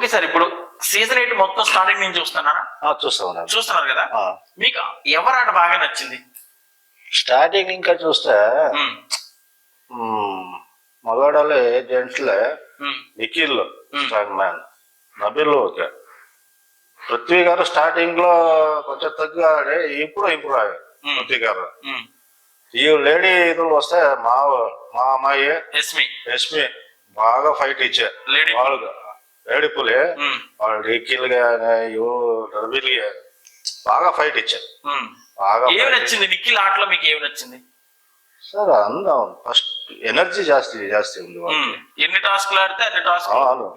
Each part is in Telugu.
ఓకే సార్ ఇప్పుడు సీజన్ ఎయిట్ మొత్తం స్టార్టింగ్ నుంచి చూస్తున్నారా ఆ, చూస్తా ఉన్నాను. చూస్తున్నారు కదా. మీకు ఎవరి ఆట బాగా నచ్చింది? స్టార్టింగ్ ఇంకా చూస్తే మగాడలే జెంట్స్లే Nikhil. Strong man Nabil okay. Prithvi గారు స్టార్టింగ్లో కొంచెం తగ్గి ఇప్పుడు ఇంప్రూవ్ అయ్యారు. పృథ్వీ గారు. ఈ లేడీ వస్తే మా మా అమ్మాయి ఎస్మి. యశ్మి బాగా ఫైట్ ఇచ్చారు లేడీ. వాళ్ళు లేడీ పులి ఉమ్, వాళ్ళు నిఖిల్ గానీ గానీ బాగా ఫైట్ ఇచ్చారు. బాగా ఏమి నచ్చింది? నిఖిల్ ఆటలో మీకు ఏమి నచ్చింది? సార్ అందం ఫస్ట్ ఎనర్జీ జాస్తి జాస్తి ఉంది వాళ్ళకి. ఎన్ని టాస్క్లు ఆడితే అన్ని టాస్క్ అవును.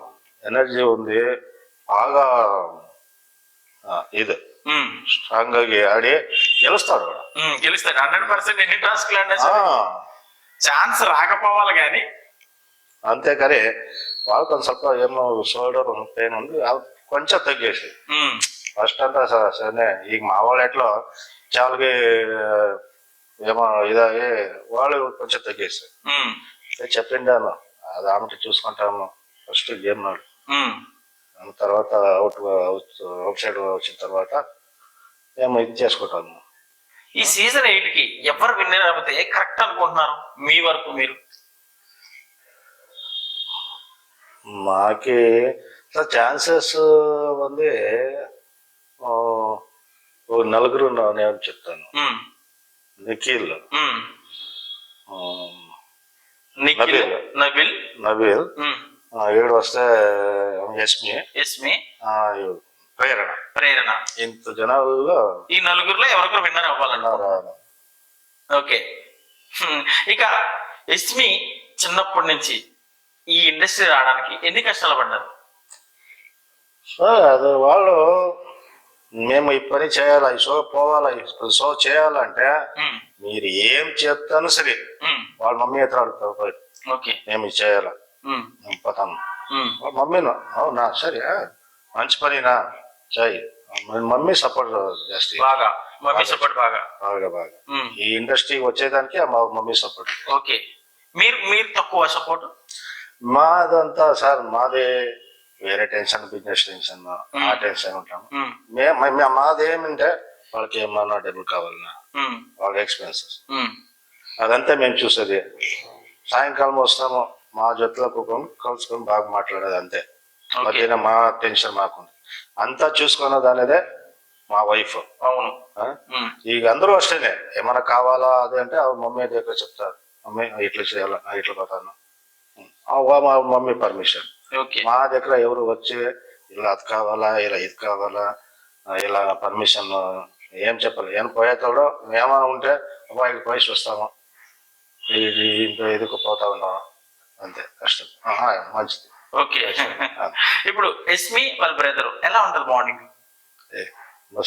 ఎనర్జీ ఉంది. బాగా ఇది. స్ట్రాంగ్గా ఆడి గెలుస్తాడు. గెలుస్తాడు. హండ్రెడ్ పర్సెంట్ ఎన్ని టాస్క్లు ఆడినా ఛాన్స్ రాకపోవాలి కానీ. అంతేకాని వాళ్ళు కొంచెం ಸ್ವಲ್ಪ ఏమో షోల్డర్ పెయిన్ ఉంది అది కొంచెం తగ్గేసి ఫస్ట్ అంతా స- సరే ಈಗ మా వాళ్ళ ఎట్లో చాలకి ఏమో ఇదాగి వాళ్ళు కొంచెం తగ్గేసి చెప్పిండాను అది ఆమె చూసుకుంటాము ఫస్ట్ గేమ్ నాడు దాని తర్వాత అవుట్ అవుట్ అవుట్ సైడ్ వచ్చిన తర్వాత మేము ఇది చేసుకుంటాము ఈ సీజన్ ఎయిట్ కి ఎవరు విన్నర్ అయిపోతే కరెక్ట్ అనుకుంటున్నారు మీ వరకు మీరు మాకి ఛాన్సెస్ ఉంది ఆ, ఓ నలుగురు నేను చెప్తాను. నిఖిల్. నిఖిల్ నబీల్. నబిల్ ఏడు వస్తే ఆ, ఇవి ప్రేరణ. ప్రేరణ. ఇంత జనాల్లో ఈ నలుగురులో ఎవరికో విన్నర్ అవ్వాలన్నారు. ఓకే. ఇక ఎస్మి చిన్నప్పటి నుంచి ఈ ఇండస్ట్రీ రావడానికి ఎన్ని కష్టాలు పడ్డారు? అది వాళ్ళు మేము ఈ పని చేయాలా ఈ షో పోవాలా ఈ షో చేయాలంటే మీరు ఏం చెప్తాను సరే వాళ్ళ మమ్మీ ఎత్తున అడుగుతారు మేము ఇది చేయాలా? ఉమ్, వాళ్ళ మమ్మీను అవునా? సరే మంచి పనినా? చేయి. మమ్మీ సపోర్ట్ చేస్తే బాగా. మమ్మీ సపోర్ట్ బాగా. బాగా బాగా. ఈ ఇండస్ట్రీకి వచ్చేదానికి మా మమ్మీ సపోర్ట్ ఓకే. మీరు మీరు తక్కువ సపోర్ట్ మాదంతా సార్ మాదే వేరే టెన్షన్ బిజినెస్ టెన్షన్ ఆ టెన్షన్ ఉంటాము. మేము. మాదేమంటే వాళ్ళకి ఏమన్నా డబ్బులు కావాలన్నా వాళ్ళ ఎక్స్పెన్సెస్ అదంతా మేము చూసేది. సాయంకాలం వస్తాము మా జట్టులో కుటుంబం కలుసుకొని బాగా మాట్లాడేది అంతే. మధ్యన మా టెన్షన్ మాకుంది. అంతా చూసుకున్నది అనేదే మా వైఫ్ అవును. ఇక అందరూ వస్తేనే ఏమైనా కావాలా అదే అంటే మమ్మీ దగ్గర చెప్తారు. మమ్మీ ఇట్లా చేయాలి ఇట్లా పోతాను మా మమ్మీ పర్మిషన్. ఓకే. మా దగ్గర ఎవరు వచ్చి ఇలా అది కావాలా ఇలా ఇది కావాలా ఇలా పర్మిషన్ ఏం చెప్పాలి ఏం పోయేతాడో ఏమైనా ఉంటే అబ్బా ఇక్కడ పోయి వస్తాము. ఇది ఇంత ఇదికి పోతా ఉన్నాము అంతే కష్టం. మంచిది. ఓకే. ఇప్పుడు ఎస్మి వాళ్ళ బ్రదర్ ఎలా ఉంటది మార్నింగ్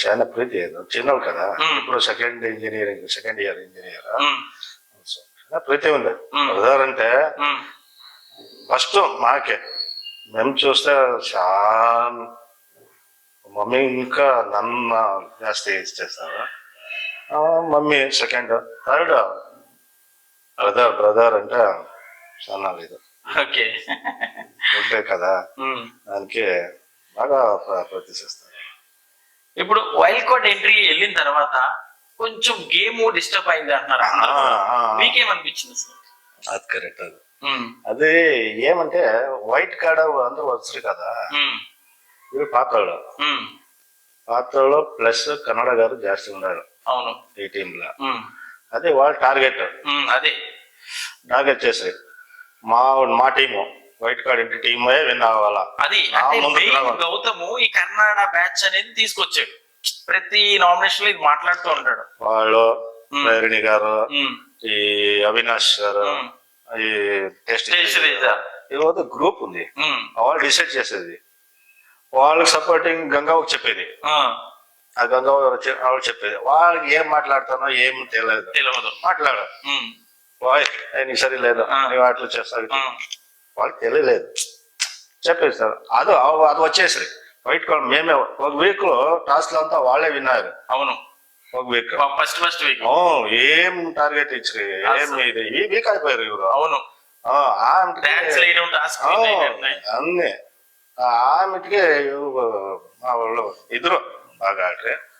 చాలా ప్రీతి ఏదో చిన్నోడు కదా. ఇప్పుడు second engineering second year engineer Preethi ఉంది. బ్రదర్ అంటే ఫస్ట్ మాకే. మేము చూస్తే చాలా మమ్మీ ఇంకా నన్ను జాస్తి ఇచ్చేస్తారు ఆ, mummy second third brother brother అంటే చాలా లేదు. ఓకే. ఉంటే కదా. దానికి బాగా ప్ర- ప్రతిష్ఠిస్తారు ఇప్పుడు వైల్డ్ కార్డ్ ఎంట్రీ వెళ్ళిన తర్వాత కొంచెం గేమ్ డిస్టర్బ్ అయింది అంటున్నారు మీకేమనిపించింది సార్? అది కరెక్ట్ అది. అది ఏమంటే వైట్ కార్డ్ అందరూ వచ్చారు కదా. ఇవి పాత్రలు. పాత్రలో ప్లస్ కన్నడ గారు జాస్తి ఉన్నారు అవును. ఈ టీమ్లో అదే వాళ్ళు టార్గెట్. అదే. టార్గెట్ చేసి మా మా టీము వైట్ కార్డ్ ఇంటి టీమ్ విన్ అవ్వాలా. అది. గౌతము ఈ కన్నడ బ్యాచ్ అనేది తీసుకొచ్చాడు. ప్రతి నామినేషన్లో ఇది మాట్లాడుతూ ఉంటాడు. వాళ్ళు గారు ఈ అవినాష్ గారు ఈరోజు గ్రూప్ ఉంది. వాళ్ళు డిసైడ్ చేసేది. వాళ్ళకి సపోర్టింగ్ గంగావుకి చెప్పేది. ఆ, గంగావు వాళ్ళు చెప్పేది. వాళ్ళకి ఏం మాట్లాడుతానో ఏం తెలియదు. తెలియదు. మాట్లాడు. వాయ్ నీకు సరి లేదు. నువ్వు అట్లా చేస్తావు. ఆ, వాళ్ళకి తెలియలేదు. చెప్పేది సార్. అది అది వచ్చేసి వైట్ మేమే ఒక వీక్లో టాస్క్ అంతా వాళ్ళే విన్నారు. అవును. ఒక వీక్ ఫస్ట్ ఫస్ట్ వీక్ ఏం టార్గెట్ ఇచ్చి ఏం. ఇది? ఈ వీక్ అయిపోయారు ఇವರು అవును. అన్నీ ఆ ఆమెటికి ఇవ్వ- మా